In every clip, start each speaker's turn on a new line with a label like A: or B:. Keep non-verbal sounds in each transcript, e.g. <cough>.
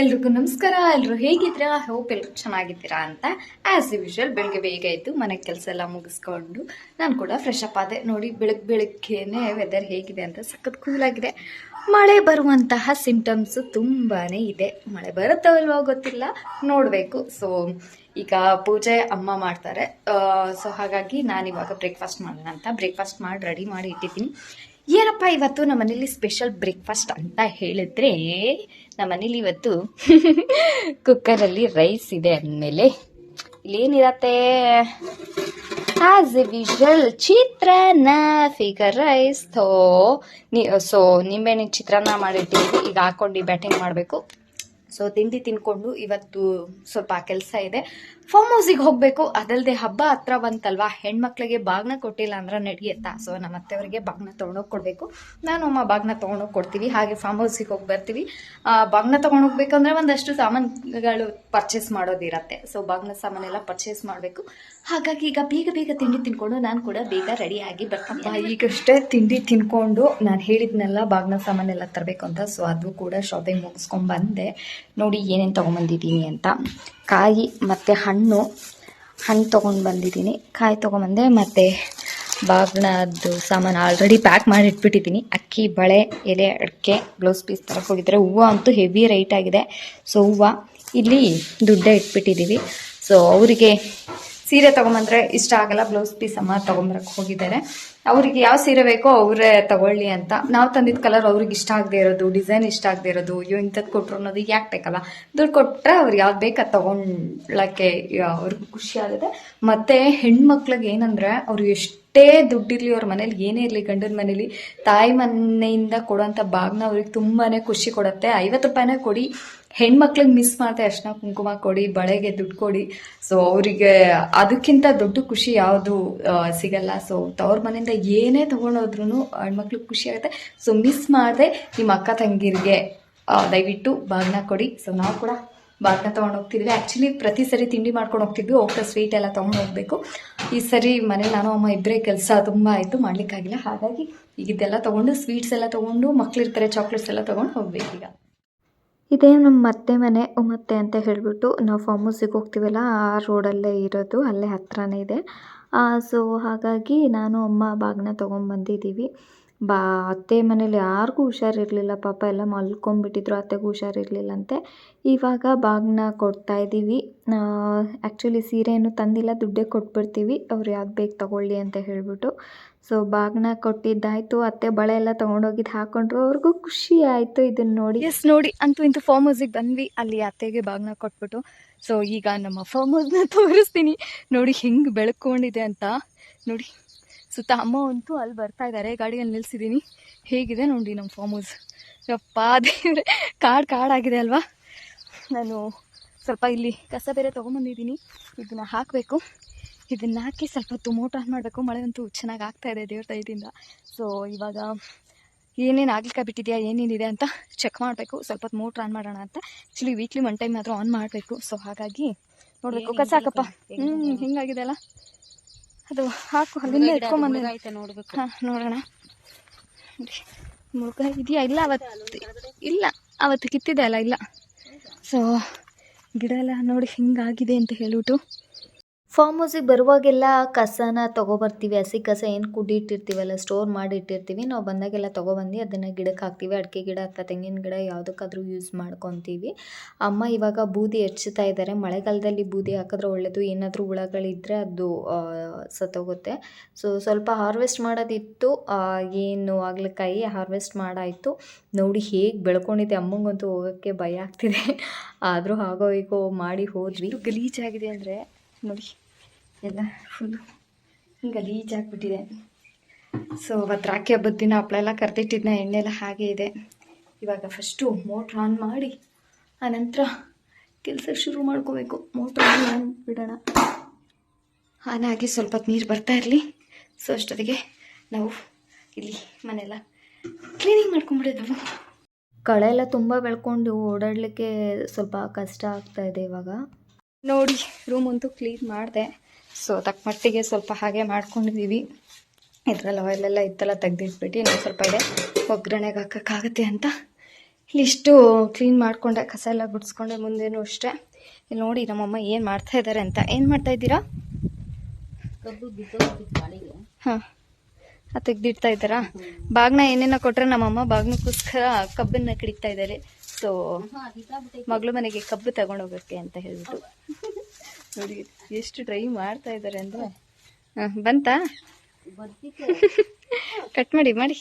A: ಎಲ್ರಿಗೂ ನಮಸ್ಕಾರ. ಎಲ್ಲರೂ ಹೇಗಿದ್ದೀರಾ? ಹೋಪ್ ಎಲ್ಲರೂ ಚೆನ್ನಾಗಿದ್ದೀರಾ ಅಂತ. ಆ್ಯಸ್ ಯೂಶುವಲ್ ಬೆಳಗ್ಗೆ ಬೇಗ ಇದ್ದು ಮನೆ ಕೆಲಸ ಎಲ್ಲ ಮುಗಿಸ್ಕೊಂಡು ನಾನು ಕೂಡ ಫ್ರೆಶ್ ಅಪ್ ಆದೆ. ನೋಡಿ ಬೆಳಗ್ಗೆ ಬೆಳಗ್ಗೆನೆ ವೆದರ್ ಹೇಗಿದೆ ಅಂತ ಸಖತ್ ಕೂಲ್ ಆಗಿದೆ. ಮಳೆ ಬರುವಂತಹ ಸಿಂಟಮ್ಸು ತುಂಬಾ ಇದೆ. ಮಳೆ ಬರುತ್ತವಲ್ವೋ ಗೊತ್ತಿಲ್ಲ. ನೋಡಬೇಕು. ಸೊ ಈಗ ಪೂಜೆ ಅಮ್ಮ ಮಾಡ್ತಾರೆ. ಸೊ ಹಾಗಾಗಿ ನಾನಿವಾಗ ಬ್ರೇಕ್ಫಾಸ್ಟ್ ಮಾಡೋಣ ಅಂತ. ಬ್ರೇಕ್ಫಾಸ್ಟ್ ಮಾಡಿ ರೆಡಿ ಮಾಡಿ ಇಟ್ಟಿದ್ದೀನಿ. ಏನಪ್ಪ ಇವತ್ತು ನಮ್ಮ ಮನೇಲಿ ಸ್ಪೆಷಲ್ ಬ್ರೇಕ್ಫಾಸ್ಟ್ ಅಂತ ಹೇಳಿದ್ರೆ ನಮ್ಮ ಮನೇಲಿ ಇವತ್ತು ಕುಕ್ಕರಲ್ಲಿ ರೈಸ್ ಇದೆ ಅಂದಮೇಲೆ ಇಲ್ಲೇನಿರತ್ತೆ? ಆಸ್ ಎ ವಿಷಲ್ ಚಿತ್ರಾನ್ನ ಫಿಗರ್ ರೈಸ್ ಥೋ ನಿ ಸೊ ನಿಂಬೆಹಣ್ಣಿನ ಚಿತ್ರಾನ್ನ ಮಾಡಿಟ್ಟಿದ್ದೀವಿ ಈಗ ಹಾಕೊಂಡು ಬ್ಯಾಟಿಂಗ್ ಮಾಡಬೇಕು. ಸೊ ತಿಂಡಿ ತಿನ್ಕೊಂಡು ಇವತ್ತು ಸ್ವಲ್ಪ ಕೆಲಸ ಇದೆ. ಫಾರ್ಮ್ ಹೌಸಿಗೆ ಹೋಗಬೇಕು. ಅದಲ್ಲದೆ ಹಬ್ಬ ಹತ್ರ ಬಂತಲ್ವಾ? ಹೆಣ್ಮಕ್ಳಿಗೆ ಬಾಗ್ನ ಕೊಟ್ಟಿಲ್ಲ ಅಂದ್ರೆ ನಡೆಯುತ್ತಾ ಸೊ ನಮ್ಮ ಅತ್ತೆಯವರಿಗೆ ಬಾಗ್ನ ತೊಗೊಂಡೋಗಿ ಕೊಡಬೇಕು. ನಾನು ಅಮ್ಮ ಬಾಗ್ನ ತೊಗೊಂಡೋಗಿ ಕೊಡ್ತೀವಿ. ಹಾಗೆ ಫಾರ್ಮ್ ಹೌಸಿಗೆ ಹೋಗಿ ಬರ್ತೀವಿ. ಬಾಗ್ನ ತೊಗೊಂಡೋಗ್ಬೇಕಂದ್ರೆ ಒಂದಷ್ಟು ಸಾಮಾನುಗಳು ಪರ್ಚೇಸ್ ಮಾಡೋದಿರತ್ತೆ. ಸೊ ಬಾಗ್ನ ಸಾಮಾನೆಲ್ಲ ಪರ್ಚೇಸ್ ಮಾಡಬೇಕು. ಹಾಗಾಗಿ ಈಗ ಬೇಗ ಬೇಗ ತಿಂಡಿ ತಿನ್ಕೊಂಡು ನಾನು ಕೂಡ ಬೇಗ ರೆಡಿಯಾಗಿ ಬರ್ತೀನಿ. ಈಗಷ್ಟೇ ತಿಂಡಿ ತಿನ್ಕೊಂಡು ನಾನು ಹೇಳಿದ್ನೆಲ್ಲ ಬಾಗ್ನ ಸಾಮಾನೆಲ್ಲ ತರಬೇಕು ಅಂತ. ಸೊ ಅದು ಕೂಡ ಶಾಪಿಂಗ್ ಮುಗಿಸ್ಕೊಂಡು ಬಂದೆ. ನೋಡಿ ಏನೇನು ತೊಗೊಂಬಂದಿದ್ದೀನಿ ಅಂತ. ಕಾಯಿ ಮತ್ತು ಹಣ್ಣು ಹಣ್ಣು ತೊಗೊಂಡು ಬಂದಿದ್ದೀನಿ. ಕಾಯಿ ತೊಗೊಂಬಂದೆ ಮತ್ತು ಬಾಗ್ನದ್ದು ಸಾಮಾನು ಆಲ್ರೆಡಿ ಪ್ಯಾಕ್ ಮಾಡಿ ಇಟ್ಬಿಟ್ಟಿದ್ದೀನಿ ಅಕ್ಕಿ, ಬಳೆ, ಎಲೆ, ಅಡಿಕೆ ಬ್ಲೌಸ್ ಪೀಸ್ ತರಕ್ಕೆ ಹೋಗಿದ್ರೆ ಹೂವು ಅಂತೂ ಹೆವಿ ರೈಟ್ ಆಗಿದೆ. ಸೊ ಹೂವು, ಇಲ್ಲಿ ದುಡ್ಡೇ ಇಟ್ಬಿಟ್ಟಿದ್ದೀವಿ ಸೊ ಅವರಿಗೆ ಸೀರೆ ತೊಗೊಂಬಂದ್ರೆ ಇಷ್ಟ ಆಗಲ್ಲ ಬ್ಲೌಸ್ ಪೀಸ್ ಅಮ್ಮ ತೊಗೊಂಬರಕ್ಕೆ ಹೋಗಿದ್ದಾರೆ. ಅವ್ರಿಗೆ ಯಾವ ಸೀರೆ ಬೇಕೋ ಅವರೇ ತಗೊಳ್ಳಿ ಅಂತ. ನಾವು ತಂದಿದ್ದ ಕಲರ್ ಅವ್ರಿಗೆ ಇಷ್ಟ ಆಗದೆ ಇರೋದು ಡಿಸೈನ್ ಇಷ್ಟ ಆಗದೆ ಇರೋದು, ಅಯ್ಯೋ ಇಂಥದ್ದು ಕೊಟ್ಟರು ಅನ್ನೋದು ಯಾಕೆ ಬೇಕಲ್ಲ? ದುಡ್ಡು ಕೊಟ್ಟರೆ ಅವ್ರು ಯಾವ್ದು ಬೇಕು ಅದು ತಗೊಳ್ಳೋಕ್ಕೆ ಅವ್ರಿಗೂ ಖುಷಿ ಆಗುತ್ತೆ. ಮತ್ತು ಹೆಣ್ಮಕ್ಳಿಗೆ ಏನಂದ್ರೆ ಅವ್ರು ಎಷ್ಟೇ ದುಡ್ಡಿರಲಿ ಅವ್ರ ಮನೇಲಿ, ಏನೇ ಇರಲಿ ಗಂಡನ ಮನೇಲಿ, ತಾಯಿ ಮನೆಯಿಂದ ಕೊಡೋಂಥ ಬಾಗ್ನ ಅವ್ರಿಗೆ ತುಂಬಾ ಖುಷಿ ಕೊಡುತ್ತೆ. ಐವತ್ತು ರೂಪಾಯಿನೇ ಕೊಡಿ, ಹೆಣ್ಮಕ್ಳಿಗೆ ಮಿಸ್ ಮಾಡಿದೆ ಅರ್ಶನ ಕುಂಕುಮ ಕೊಡಿ, ಬಳೆಗೆ ದುಡ್ಡು ಕೊಡಿ. ಸೊ ಅವರಿಗೆ ಅದಕ್ಕಿಂತ ದೊಡ್ಡ ಖುಷಿ ಯಾವುದು ಸಿಗಲ್ಲ. ಸೊ ತವ್ರ ಮನೆಯಿಂದ ಏನೇ ತೊಗೊಂಡೋದ್ರೂ ಹೆಣ್ಮಕ್ಳಿಗೆ ಖುಷಿ ಆಗುತ್ತೆ. ಸೊ ಮಿಸ್ ಮಾಡದೆ ನಿಮ್ಮ ಅಕ್ಕ ತಂಗಿರಿಗೆ ದಯವಿಟ್ಟು ಬಾಗ್ನ ಕೊಡಿ. ಸೊ ನಾವು ಕೂಡ ಬಾಗ್ನ ತೊಗೊಂಡು ಹೋಗ್ತಿದ್ವಿ. ಆ್ಯಕ್ಚುಲಿ ಪ್ರತಿ ಸರಿ ತಿಂಡಿ ಮಾಡ್ಕೊಂಡು ಹೋಗ್ತಿದ್ವಿ. ಹೋಗ್ತಾ ಸ್ವೀಟ್ ಎಲ್ಲ ತೊಗೊಂಡು ಹೋಗಬೇಕು. ಈ ಸರಿ ಮನೇಲಿ ನಾನು, ಅಮ್ಮ ಇಬ್ಬರೇ ಕೆಲಸ ತುಂಬ ಆಯಿತು, ಮಾಡ್ಲಿಕ್ಕಾಗಿಲ್ಲ. ಹಾಗಾಗಿ ಇದೆಲ್ಲ ತೊಗೊಂಡು ಸ್ವೀಟ್ಸ್ ಎಲ್ಲ ತೊಗೊಂಡು ಮಕ್ಳಿರ್ತಾರೆ ಚಾಕ್ಲೇಟ್ಸ್ ಎಲ್ಲ ತೊಗೊಂಡು ಹೋಗ್ಬೇಕೀಗ
B: ಇದೇ ನಮ್ಮ ಮತ್ತೆ ಮನೆ ಮತ್ತೆ ಅಂತ ಹೇಳಿಬಿಟ್ಟು ನಾವು ಫಾರ್ಮ್ ಹೌಸಿಗೆ ಹೋಗ್ತೀವಲ್ಲ, ಆ ರೋಡಲ್ಲೇ ಇರೋದು, ಅಲ್ಲೇ ಹತ್ರನೇ ಇದೆ. ಸೊ ಹಾಗಾಗಿ ನಾನು, ಅಮ್ಮ ಬಾಗ್ನ ತೊಗೊಂಬಂದಿದ್ದೀವಿ ಬಾ, ಅತ್ತೆ ಮನೇಲಿ ಯಾರಿಗೂ ಹುಷಾರಿರಲಿಲ್ಲ, ಪಾಪ ಎಲ್ಲ ಮಲ್ಕೊಂಡ್ಬಿಟ್ಟಿದ್ರು ಅತ್ತೆಗೂ ಹುಷಾರಿರಲಿಲ್ಲಂತೆ. ಇವಾಗ ಬಾಗ್ನ ಕೊಡ್ತಾ ಇದ್ದೀವಿ ಆ್ಯಕ್ಚುಲಿ ಸೀರೆ ಏನು ತಂದಿಲ್ಲ, ದುಡ್ಡೇ ಕೊಟ್ಬಿಡ್ತೀವಿ. ಅವ್ರು ಯಾವ್ದು ಬೇಕು ತಗೊಳ್ಳಿ ಅಂತ ಹೇಳಿಬಿಟ್ಟು. ಸೊ ಬಾಗ್ನ ಕೊಟ್ಟಿದ್ದಾಯಿತು, ಅತ್ತೆ ಬಳೆ ಎಲ್ಲ ತೊಗೊಂಡೋಗಿದ್ದು ಹಾಕೊಂಡ್ರು. ಅವ್ರಿಗೂ ಖುಷಿ ಆಯಿತು ಇದನ್ನು ನೋಡಿ.
A: ಎಸ್ ನೋಡಿ, ಅಂತೂ ಇಂತೂ ಫಾರ್ಮ್ ಹೌಸಿಗೆ ಬಂದ್ವಿ. ಅಲ್ಲಿ ಅತ್ತೆಗೆ ಬಾಗ್ನ ಕೊಟ್ಬಿಟ್ಟು. ಸೊ ಈಗ ನಮ್ಮ ಫಾರ್ಮ್ ಹೌಸ್ನ ತೋರಿಸ್ತೀನಿ. ನೋಡಿ, ಹೆಂಗೆ ಬೆಳ್ಕೊಂಡಿದೆ ಅಂತ. ನೋಡಿ. ಸುತ್ತ ಅಮ್ಮ ಅಂತೂ ಅಲ್ಲಿ ಬರ್ತಾ ಇದ್ದಾರೆ ಗಾಡಿಯಲ್ಲಿ ನಿಲ್ಸಿದ್ದೀನಿ ಹೇಗಿದೆ ನೋಡಿ ನಮ್ಮ ಫಾರ್ಮ್ ಹೌಸ್ ಯಪ್ಪ ಅದೇ ಕಾಡು ಕಾಡಾಗಿದೆ ಅಲ್ವಾ? ನಾನು ಸ್ವಲ್ಪ ಇಲ್ಲಿ ಕಸ ಬೇರೆ ತೊಗೊಂಬಂದಿದ್ದೀನಿ. ಇದನ್ನು ಹಾಕಬೇಕು. ಇದನ್ನು ಹಾಕಿ ಸ್ವಲ್ಪ ಹೊತ್ತು ಮೋಟರ್ ಆನ್ ಮಾಡಬೇಕು. ಮಳೆ ಅಂತೂ ಚೆನ್ನಾಗಿ ಆಗ್ತಾ ಇದೆ ದೇವ್ರ ದಯದಿಂದ. ಸೊ ಇವಾಗ ಏನೇನು ಆಗ್ಲಿಕ್ಕೆ ಬಿಟ್ಟಿದೆಯಾ ಏನೇನಿದೆ ಅಂತ ಚೆಕ್ ಮಾಡಬೇಕು. ಸ್ವಲ್ಪ ಹೊತ್ತು ಮೋಟ್ರ್ ಆನ್ ಮಾಡೋಣ ಅಂತ. ಆ್ಯಕ್ಚುಲಿ ವೀಕ್ಲಿ ಒನ್ ಟೈಮ್ ಆದರೂ ಆನ್ ಮಾಡಬೇಕು. ಸೊ ಹಾಗಾಗಿ ನೋಡಬೇಕು. ಕಸ ಹಾಕಪ್ಪ. ಹ್ಞೂ ಹಿಂಗಾಗಿದೆ ಅಲ್ಲ? ಅದು ಹಾಕು ಅಲ್ಲಿಂದ ಹಾಂ ನೋಡೋಣ. ಮುಳುಗ ಇದೆಯಾ ಇಲ್ಲ ಅವತ್ತು? ಇಲ್ಲ ಅವತ್ತು ಕಿತ್ತಿದೆ ಅಲ್ಲ ಇಲ್ಲ. ಸೊ ಗಿಡ ಎಲ್ಲ ನೋಡಿ ಹಿಂಗಾಗಿದೆ ಅಂತ ಹೇಳ್ಬಿಟ್ಟು.
B: ಫಾರ್ಮ್ ಹೌಸಿಗೆ ಬರುವಾಗೆಲ್ಲ ಕಸನ ತೊಗೊಬರ್ತೀವಿ, ಹಸಿ ಕಸ ಏನು ಕುಡಿ ಇಟ್ಟಿರ್ತೀವಲ್ಲ ಸ್ಟೋರ್ ಮಾಡಿ ಇಟ್ಟಿರ್ತೀವಿ ನಾವು ಬಂದಾಗೆಲ್ಲ ತೊಗೊಬಂದು ಅದನ್ನು ಗಿಡಕ್ಕೆ ಹಾಕ್ತೀವಿ, ಅಡಿಕೆ ಗಿಡ ಅಥವಾ ತೆಂಗಿನ ಗಿಡ ಯಾವುದಕ್ಕಾದರೂ ಯೂಸ್ ಮಾಡ್ಕೊತೀವಿ. ಅಮ್ಮ ಇವಾಗ ಬೂದಿ ಹೆಚ್ಚುತ್ತಾ ಇದ್ದಾರೆ ಮಳೆಗಾಲದಲ್ಲಿ ಬೂದಿ ಹಾಕಿದ್ರೆ ಒಳ್ಳೆಯದು ಏನಾದರೂ ಹುಳಗಳಿದ್ದರೆ ಅದು ಸತ್ತೋಗುತ್ತೆ. ಸೊ ಸ್ವಲ್ಪ ಹಾರ್ವೆಸ್ಟ್ ಮಾಡೋದಿತ್ತು ಏನು ಕೈ ಹಾರ್ವೆಸ್ಟ್ ಮಾಡಾಯಿತು. ನೋಡಿ ಹೇಗೆ ಬೆಳ್ಕೊಂಡಿದೆ, ಅಮ್ಮಂಗಂತೂ ಹೋಗೋಕ್ಕೆ ಭಯ ಆಗ್ತಿದೆ. ಆದರೂ ಹಾಗೋ ಹೀಗೋ ಮಾಡಿ ಹೋದ್ವಿ.
A: ಗಲೀಜಾಗಿದೆ ಅಂದರೆ ನೋಡಿ. ಎಲ್ಲ ಫುಲ್ಲು ಗಲೀಜಾಗ್ಬಿಟ್ಟಿದೆ ಸೊ ಅವತ್ತು ರಾಖಿ ಹಬ್ಬದ ದಿನ ಹಪ್ಪಳ ಎಲ್ಲ ಕರೆದಿಟ್ಟಿದ್ನ ಎಣ್ಣೆ ಎಲ್ಲ ಹಾಗೆ ಇದೆ. ಇವಾಗ ಫಸ್ಟು ಮೋಟ್ರ್ ಆನ್ ಮಾಡಿ ಆನಂತರ ಕೆಲಸ ಶುರು ಮಾಡ್ಕೋಬೇಕು. ಮೋಟ್ರ್ ಆನ್ ಆನ್ ಬಿಡೋಣ? ಆನ್ ಆಗಿ ಸ್ವಲ್ಪ ಹೊತ್ತು ನೀರು ಬರ್ತಾ ಇರಲಿ. ಸೊ ಅಷ್ಟೊತ್ತಿಗೆ ನಾವು ಇಲ್ಲಿ ಮನೆಯೆಲ್ಲ ಕ್ಲೀನಿಂಗ್ ಮಾಡ್ಕೊಂಬಿಡೋದು.
B: ಕಳೆ ಎಲ್ಲ ತುಂಬ ಬೆಳ್ಕೊಂಡು ಓಡಾಡಲಿಕ್ಕೆ ಸ್ವಲ್ಪ ಕಷ್ಟ ಆಗ್ತಾ ಇದೆ ಇವಾಗ.
A: ನೋಡಿ ರೂಮ್ ಅಂತೂ ಕ್ಲೀನ್ ಮಾಡಿದೆ. ಸೊ ತಕ್ಕ ಮಟ್ಟಿಗೆ ಸ್ವಲ್ಪ ಹಾಗೆ ಮಾಡ್ಕೊಂಡಿದ್ದೀವಿ ಇದರಲ್ಲಿ ಆಯಿಲೆಲ್ಲ ಇತ್ತಲ್ಲ ತೆಗೆದಿಟ್ಬಿಟ್ಟು ಇನ್ನೊಂದು ಸ್ವಲ್ಪ ಇದೆ. ಒಗ್ಗರಣೆಗೆ ಹಾಕೋಕ್ಕಾಗತ್ತೆ ಅಂತ ಇಲ್ಲಿಷ್ಟು ಕ್ಲೀನ್ ಮಾಡಿಕೊಂಡೆ ಕಸ ಎಲ್ಲ ಗುಡಿಸ್ಕೊಂಡೆ ಮುಂದೇನು ಅಷ್ಟೇ. ಇಲ್ಲಿ ನೋಡಿ ನಮ್ಮಮ್ಮ ಏನು ಮಾಡ್ತಾ ಇದ್ದಾರೆ ಅಂತ. ಏನು ಮಾಡ್ತಾ ಇದ್ದೀರಾ? ಹಾಂ. ಅದು ತೆಗ್ದಿಡ್ತಾ ಇದ್ದಾರಾ? ಬಾಗ್ನ ಏನೇನೋ ಕೊಟ್ಟರೆ ನಮ್ಮಮ್ಮ ಬಾಗ್ನಕ್ಕೋಸ್ಕರ ಕಬ್ಬನ್ನ ಕಡಿತಾ ಇದ್ದಾರೆ. ಸೊ ಮಗಳು ಮನೆಗೆ ಕಬ್ಬು ತಗೊಂಡೋಗಕ್ಕೆ ಅಂತ ಹೇಳ್ಬಿಟ್ಟು. ನೋಡಿ ಎಷ್ಟು ಟ್ರೈ ಮಾಡ್ತಾ ಇದ್ದಾರೆ ಅಂದರೆ? ಹಾಂ ಬಂತಾ? ಕಟ್ ಮಾಡಿ ಮಾಡಿ.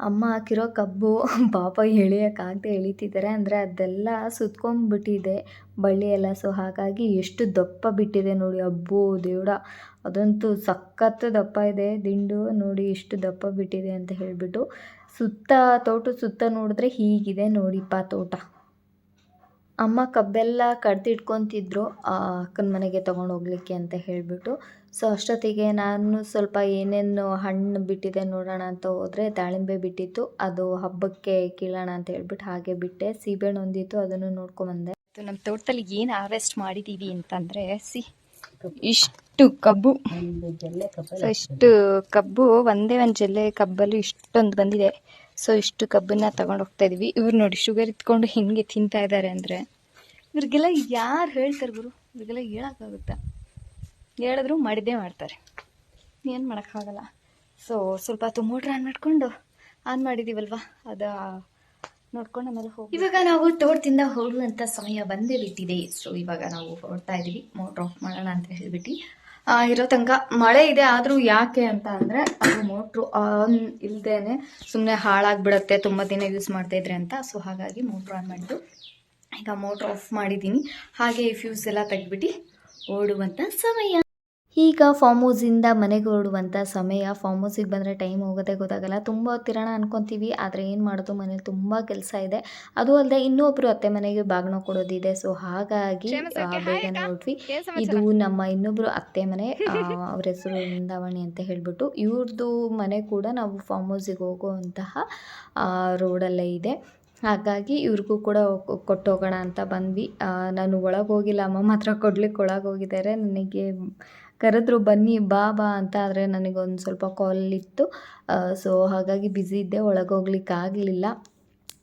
B: ಅಮ್ಮ ಹಾಕಿರೋ ಕಬ್ಬು ಪಾಪ ಎಳಿಯೋಕ್ಕಾಗದೆ ಎಳಿತಿದ್ದಾರೆ ಅಂದರೆ ಅದೆಲ್ಲ ಸುತ್ಕೊಂಡ್ಬಿಟ್ಟಿದೆ. ಬಳ್ಳಿ ಎಲ್ಲ ಸೊ ಹಾಗಾಗಿ ಎಷ್ಟು ದಪ್ಪ ಬಿಟ್ಟಿದೆ ನೋಡಿ ಅಬ್ಬೋ ದೇವಡ ಅದಂತೂ ಸಖತ್ತು ದಪ್ಪ ಇದೆ ದಿಂಡು ನೋಡಿ ಎಷ್ಟು ದಪ್ಪ ಬಿಟ್ಟಿದೆ ಅಂತ ಹೇಳಿಬಿಟ್ಟು ಸುತ್ತ ತೋಟ ಸುತ್ತ ನೋಡಿದ್ರೆ ಹೀಗಿದೆ ನೋಡಿಪ್ಪ ತೋಟ. ಅಮ್ಮ ಕಬ್ಬೆಲ್ಲ ಕಡ್ದಿಟ್ಕೊತಿದ್ರು ಅಕ್ಕನ ಮನೆಗೆ ತಗೊಂಡು ಹೋಗ್ಲಿಕ್ಕೆ ಅಂತ ಹೇಳಿಬಿಟ್ಟು. ಸೊ ಅಷ್ಟೊತ್ತಿಗೆ ನಾನು ಸ್ವಲ್ಪ ಏನೇನು ಹಣ್ಣು ಬಿಟ್ಟಿದೆ ನೋಡೋಣ ಅಂತ ಹೋದರೆ ದಾಳಿಂಬೆ ಬಿಟ್ಟಿತ್ತು. ಅದು ಹಬ್ಬಕ್ಕೆ ಕೀಳೋಣ ಅಂತ ಹೇಳ್ಬಿಟ್ಟು ಹಾಗೆ ಬಿಟ್ಟೆ. ಸೀಬೆಹಣ್ಣು ಒಂದಿತ್ತು, ಅದನ್ನು ನೋಡ್ಕೊಂಬಂದೆ
A: ನಮ್ಮ ತೋಟದಲ್ಲಿ ಏನು ಹಾರ್ವೆಸ್ಟ್ ಮಾಡಿದ್ದೀವಿ ಅಂತಂದರೆ, ಸಿ, ಇಷ್ಟು ಕಬ್ಬು. ಇಷ್ಟು ಕಬ್ಬು, ಒಂದೇ ಒಂದು ಜಲ್ಲೆ ಕಬ್ಬಲ್ಲಿ ಇಷ್ಟೊಂದು ಬಂದಿದೆ. ಸೊ ಇಷ್ಟು ಕಬ್ಬನ್ನ ತಗೊಂಡು ಹೋಗ್ತಾ ಇದೀವಿ. ಇವ್ರು ನೋಡಿ ಶುಗರ್ ಇತ್ಕೊಂಡು ಹೆಂಗೆ ತಿಂತಾ ಇದ್ದಾರೆ ಅಂದರೆ. ಇವ್ರಿಗೆಲ್ಲ ಯಾರು ಹೇಳ್ತಾರೆ ಗುರು? ಇವ್ರಿಗೆಲ್ಲ ಹೇಳೋಕ್ಕಾಗುತ್ತಾ? ಹೇಳಿದ್ರು ಮಾಡಿದ್ದೇ ಮಾಡ್ತಾರೆ. ಏನು ಮಾಡೋಕ್ಕಾಗಲ್ಲ. ಸೊ ಸ್ವಲ್ಪ ಹೊತ್ತು ಮೋಟ್ರ್ ಆನ್ ಮಾಡ್ಕೊಂಡು ಆನ್ ಮಾಡಿದೀವಲ್ವಾ? ಅದು ನೋಡ್ಕೊಂಡು ಆಮೇಲೆ ಹೋಗಿ ಇವಾಗ ನಾವು ತೋಟದಿಂದ ಹೊರಡುವಂಥ ಸಮಯ ಬಂದೇ ಬಿಟ್ಟಿದೆ. ಸೊ ಇವಾಗ ನಾವು ಹೊರಡ್ತಾ ಇದ್ದೀವಿ ಮೋಟ್ರ್ ಆಫ್ ಮಾಡೋಣ ಅಂತ ಹೇಳ್ಬಿಟ್ಟು. ಇರೋ ತನಕ ಮಳೆ ಇದೆ, ಆದರೂ ಯಾಕೆ ಅಂತ ಅಂದರೆ ಅದು ಮೋಟ್ರು ಆನ್ ಇಲ್ದೇನೆ ಸುಮ್ಮನೆ ಹಾಳಾಗ್ಬಿಡತ್ತೆ, ತುಂಬ ದಿನ ಯೂಸ್ ಮಾಡ್ತಾ ಇದ್ರೆ ಅಂತ. ಸೊ ಹಾಗಾಗಿ ಮೋಟ್ರ್ ಆನ್ ಮಾಡಿದ್ದು. ಈಗ ಮೋಟ್ರ್ ಆಫ್ ಮಾಡಿದ್ದೀನಿ. ಹಾಗೆ ಈ ಫ್ಯೂಸ್ ಎಲ್ಲ ತೆಗ್ದ್ಬಿಟ್ಟು ಓಡುವಂಥ ಸಮಯ.
B: ಈಗ ಫಾರ್ಮ್ ಹೌಸಿಂದ ಮನೆಗೆ ಹೊರಡುವಂಥ ಸಮಯ ಫಾರ್ಮ್ ಹೌಸಿಗೆ ಬಂದರೆ ಟೈಮ್ ಹೋಗೋದೇ ಗೊತ್ತಾಗಲ್ಲ. ತುಂಬ ಹೊತ್ತಿರೋಣ ಅನ್ಕೊತೀವಿ ಆದರೆ ಏನು ಮಾಡೋದು? ಮನೇಲಿ ತುಂಬ ಕೆಲಸ ಇದೆ. ಅದು ಅಲ್ಲದೆ ಇನ್ನೊಬ್ರು ಅತ್ತೆ ಮನೆಗೆ ಬಾಗಿನ ಕೊಡೋದಿದೆ. ಸೊ ಹಾಗಾಗಿ ಬೇಗನೆ ಹೊರಟ್ವಿ ಇದು ನಮ್ಮ ಇನ್ನೊಬ್ರು ಅತ್ತೆ ಮನೆ <laughs> ಅವ್ರ ಹೆಸರು ವೃಂದಾವಣಿ ಅಂತ ಹೇಳಿಬಿಟ್ಟು ಇವ್ರದ್ದು ಮನೆ ಕೂಡ ನಾವು ಫಾರ್ಮ್ ಹೌಸಿಗೆ ಹೋಗುವಂತಹ ರೋಡಲ್ಲೇ ಇದೆ. ಹಾಗಾಗಿ ಇವ್ರಿಗೂ ಕೂಡ ಕೊಟ್ಟು ಹೋಗೋಣ ಅಂತ ಬಂದ್ವಿ. ನಾನು ಒಳಗೆ ಹೋಗಿಲ್ಲ, ಅಮ್ಮ ಮಾತ್ರ ಕೊಡ್ಲಿಕ್ಕೆ ಒಳಗೆ ಹೋಗಿದ್ದಾರೆ. ನನಗೆ ಕರೆದ್ರು ಬನ್ನಿ, ಬಾ ಬಾ ಅಂತ ಆದರೆ ನನಗೊಂದು ಸ್ವಲ್ಪ ಕಾಲ್ ಇತ್ತು. ಸೊ ಹಾಗಾಗಿ ಬ್ಯುಸಿ ಇದ್ದೆ, ಒಳಗೆ ಹೋಗ್ಲಿಕ್ಕೆ ಆಗಲಿಲ್ಲ.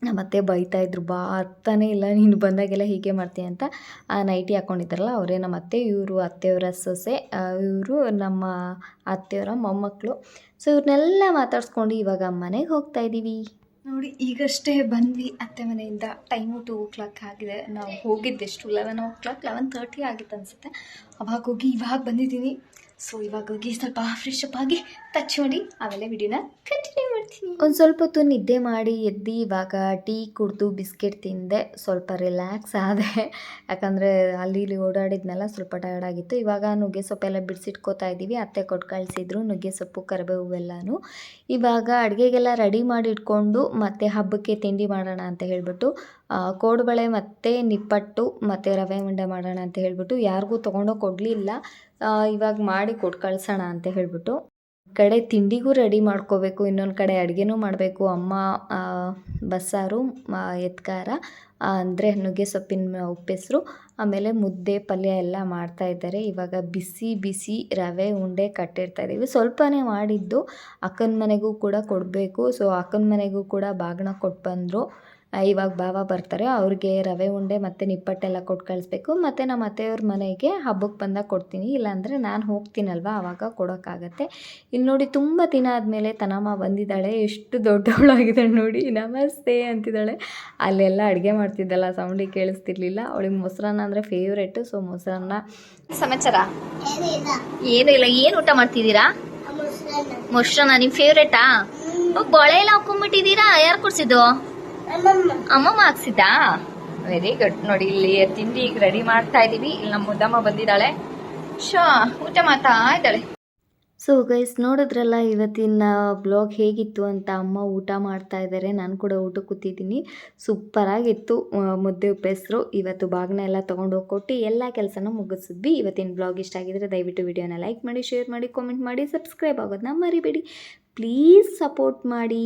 B: ಮತ್ತೆ ಅತ್ತೆ ಬೈತಾ ಇದ್ರು, ಬಾ ಅರ್ಥನೇ ಇಲ್ಲ, ನೀನು ಬಂದಾಗೆಲ್ಲ ಹೀಗೆ ಮಾಡ್ತೀನಿ ಅಂತ. ಆ ನೈಟಿ ಹಾಕ್ಕೊಂಡಿದ್ದಾರಲ್ಲ ಅವರೇ ನಮ್ಮ ಅತ್ತೆ ಇವರು ಅತ್ತೆಯವರ ಸೊಸೆ ಇವರು ನಮ್ಮ ಅತ್ತೆಯವರ ಮೊಮ್ಮಕ್ಕಳು ಸೊ ಇವ್ರನ್ನೆಲ್ಲ ಮಾತಾಡ್ಸ್ಕೊಂಡು ಇವಾಗ ಮನೆಗೆ ಹೋಗ್ತಾ ಇದ್ದೀವಿ
A: ನೋಡಿ, ಈಗಷ್ಟೇ ಬಂದ್ವಿ ಅತ್ತೆ ಮನೆಯಿಂದ. ಟೈಮು ಟು ಓ ಕ್ಲಾಕ್ ಆಗಿದೆ. ನಾವು ಹೋಗಿದ್ದೆಷ್ಟು? Eleven o'clock eleven thirty ಆಗಿತ್ತು ಅನಿಸುತ್ತೆ. ಅವಾಗ ಹೋಗಿ, ಇವಾಗ ಬಂದಿದ್ದೀನಿ. ಸೊ ಇವಾಗ ಹೋಗಿ ಸ್ವಲ್ಪ ಫ್ರೆಶ್ ಅಪ್ ಆಗಿ ಟಚ್ ಮಾಡಿ, ಆಮೇಲೆ ವಿಡಿಯೋನ ಕಂಟಿನ್ಯೂ
B: ಒಂದು ಸ್ವಲ್ಪ ಹೊತ್ತು ನಿದ್ದೆ ಮಾಡಿ ಎದ್ದು ಇವಾಗ ಟೀ ಕುಡಿದು ಬಿಸ್ಕೆಟ್ ತಿಂದೆ. ಸ್ವಲ್ಪ ರಿಲ್ಯಾಕ್ಸ್ ಆದೆ. ಯಾಕಂದರೆ ಅಲ್ಲಿ ಇಲ್ಲಿ ಓಡಾಡಿದ್ನೆಲ್ಲ, ಸ್ವಲ್ಪ ಟಯರ್ಡ್ ಆಗಿತ್ತು. ಇವಾಗ ನುಗ್ಗೆ ಸೊಪ್ಪೆಲ್ಲ ಬಿಡಿಸಿಟ್ಕೋತಾ ಇದ್ದೀವಿ ಅತ್ತೆ ಕೊಟ್ಟು ಕಳಿಸಿದ್ರು, ನುಗ್ಗೆ ಸೊಪ್ಪು, ಕರಿಬೇವು ಎಲ್ಲನೂ. ಇವಾಗ ಅಡುಗೆಗೆಲ್ಲ ರೆಡಿ ಮಾಡಿ ಇಟ್ಕೊಂಡು ಮತ್ತೆ ಹಬ್ಬಕ್ಕೆ ತಿಂಡಿ ಮಾಡೋಣ ಅಂತ ಹೇಳಿಬಿಟ್ಟು ಕೋಡುಬಳೆ ಮತ್ತು ನಿಪ್ಪಟ್ಟು ಮತ್ತು ರವೆ ಉಂಡೆ ಮಾಡೋಣ ಅಂತ ಹೇಳಿಬಿಟ್ಟು, ಯಾರಿಗೂ ತೊಗೊಂಡೋಗಿ ಕೊಡಲಿಲ್ಲ. ಇವಾಗ ಮಾಡಿ ಕೊಟ್ಟು ಕಳ್ಸೋಣ ಅಂತ ಹೇಳಿಬಿಟ್ಟು. ಕಡೆ ತಿಂಡಿಗೂ ರೆಡಿ ಮಾಡ್ಕೋಬೇಕು, ಇನ್ನೊಂದು ಕಡೆ ಅಡುಗೆನೂ ಮಾಡಬೇಕು. ಅಮ್ಮ ಬಸ್ಸಾರು ಎತ್ಕಾರ ಅಂದರೆ ನುಗ್ಗೆ ಸೊಪ್ಪಿನ ಉಪ್ಪೆಸರು, ಆಮೇಲೆ ಮುದ್ದೆ, ಪಲ್ಯ ಎಲ್ಲ ಮಾಡ್ತಾ ಇದ್ದಾರೆ. ಇವಾಗ ಬಿಸಿ ಬಿಸಿ ರವೆ, ಉಂಡೆ ಕಟ್ಟಿರ್ತಾ ಇದ್ದೀವಿ. ಸ್ವಲ್ಪನೇ ಮಾಡಿದ್ದು ಅಕ್ಕನ ಮನೆಗೂ ಕೂಡ ಕೊಡಬೇಕು. ಸೊ, ಅಕ್ಕನ ಮನೆಗೂ ಕೂಡ ಬಾಗಿನ ಕೊಟ್ಟು ಬಂದರು ಇವಾಗ ಬಾವ ಬರ್ತಾರೆ ಅವ್ರಿಗೆ ರವೆ ಉಂಡೆ ಮತ್ತು ನಿಪ್ಪಟ್ಟೆಲ್ಲ ಕೊಟ್ಟು ಕಳಿಸ್ಬೇಕು. ಮತ್ತು ನಮ್ಮ ಅತ್ತೆಯವ್ರ ಮನೆಗೆ ಹಬ್ಬಕ್ಕೆ ಬಂದಾಗ ಕೊಡ್ತೀನಿ. ಇಲ್ಲಾಂದರೆ ನಾನು ಹೋಗ್ತೀನಲ್ವ ಆವಾಗ ಕೊಡೋಕ್ಕಾಗತ್ತೆ. ಇಲ್ಲಿ ನೋಡಿ ತುಂಬ ದಿನ ಆದಮೇಲೆ ತನಮ್ಮ ಬಂದಿದ್ದಾಳೆ. ಎಷ್ಟು ದೊಡ್ಡವಳಾಗಿದ್ದಾಳೆ ನೋಡಿ. ನಮಸ್ತೆ ಅಂತಿದ್ದಾಳೆ. ಅಲ್ಲೆಲ್ಲ ಅಡುಗೆ ಮಾಡ್ತಿದ್ದಲ್ಲ ಸೌಂಡಿಗೆ ಕೇಳಿಸ್ತಿರ್ಲಿಲ್ಲ. ಅವಳಿಗೆ ಮೊಸರನ್ನ ಅಂದರೆ ಫೇವ್ರೇಟು ಸೊ ಮೊಸರನ್ನ
A: ಸಮಾಚಾರ? ಏನೂ ಇಲ್ಲ. ಏನು ಊಟ ಮಾಡ್ತಿದ್ದೀರಾ? ಮೊಸರನ್ನ. ನಿಮ್ಮ ಫೇವ್ರೇಟಾ ಬೊಳೆ ಎಲ್ಲ ಹಾಕೊಂಡ್ಬಿಟ್ಟಿದ್ದೀರಾ? ಯಾರು ಕೊಡ್ಸಿದ್ದು? ಅಮ್ಮಮ್ಮ ಹಾಕ್ಸಿದ್ದಾ ವೆರಿ ಗುಡ್. ನೋಡಿ, ಇಲ್ಲಿ ತಿಂಡಿ ಈಗ ರೆಡಿ ಮಾಡ್ತಾ ಇದೀವಿ. ಇಲ್ಲಿ ನಮ್ಮ ಮುದ್ದಮ್ಮ ಬಂದಿದ್ದಾಳೆ. ಶೋ, ಊಟ ಮಾಡ್ತಾ ಇದ್ದಾಳೆ.
B: ಸೊ ಗೈಸ್ ನೋಡಿದ್ರಲ್ಲ, ಇವತ್ತಿನ ಬ್ಲಾಗ್ ಹೇಗಿತ್ತು ಅಂತ ಅಮ್ಮ ಊಟ ಮಾಡ್ತಾ ಇದ್ದಾರೆ. ನಾನು ಕೂಡ ಊಟ ಕೂತಿದ್ದೀನಿ. ಸೂಪರಾಗಿತ್ತು ಮುದ್ದೆ, ಉಪ್ಪೆಸರು. ಇವತ್ತು ಬಾಗ್ನ ಎಲ್ಲ ತೊಗೊಂಡೋಗಿ ಕೊಟ್ಟು ಎಲ್ಲ ಕೆಲಸನ ಮುಗಿಸಿದ್ವಿ. ಇವತ್ತಿನ ಬ್ಲಾಗ್ ಇಷ್ಟ ಆಗಿದ್ರೆ ದಯವಿಟ್ಟು ವಿಡಿಯೋನ ಲೈಕ್ ಮಾಡಿ ಶೇರ್ ಮಾಡಿ ಕಾಮೆಂಟ್ ಮಾಡಿ ಸಬ್ಸ್ಕ್ರೈಬ್ ಆಗೋದನ್ನ ಮರಿಬೇಡಿ. ಪ್ಲೀಸ್ ಸಪೋರ್ಟ್ ಮಾಡಿ.